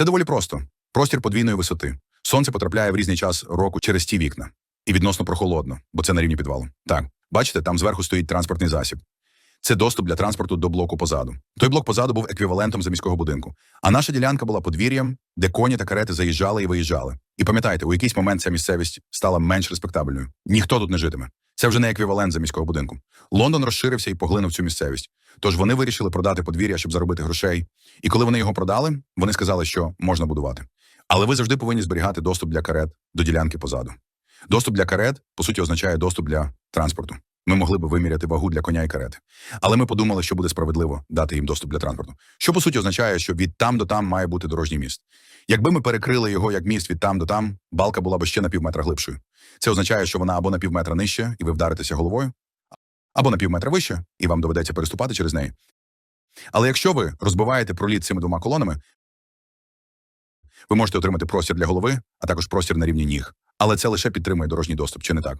Це доволі просто. Простір подвійної висоти. Сонце потрапляє в різний час року через ті вікна. І відносно прохолодно, бо це на рівні підвалу. Так, бачите, там зверху стоїть транспортний засіб. Це доступ для транспорту до блоку позаду. Той блок позаду був еквівалентом заміського будинку. А наша ділянка була подвір'ям, де коні та карети заїжджали і виїжджали. І пам'ятайте, у якийсь момент ця місцевість стала менш респектабельною. Ніхто тут не житиме. Це вже не еквівалент заміського будинку. Лондон розширився і поглинув цю місцевість. Тож вони вирішили продати подвір'я, щоб заробити грошей. І коли вони його продали, вони сказали, що можна будувати. Але ви завжди повинні зберігати доступ для карет до ділянки позаду. Доступ для карет, по суті, означає доступ для транспорту. Ми могли би виміряти вагу для коня і карети. Але ми подумали, що буде справедливо дати їм доступ для транспорту. Що по суті означає, що від там до там має бути дорожній міст. Якби ми перекрили його як міст від там до там, балка була б ще на півметра глибшою. Це означає, що вона або на півметра нижче, і ви вдаритеся головою, або на півметра вище, і вам доведеться переступати через неї. Але якщо ви розбиваєте проліт цими двома колонами, ви можете отримати простір для голови, а також простір на рівні ніг. Але це лише підтримує дорожній доступ, чи не так?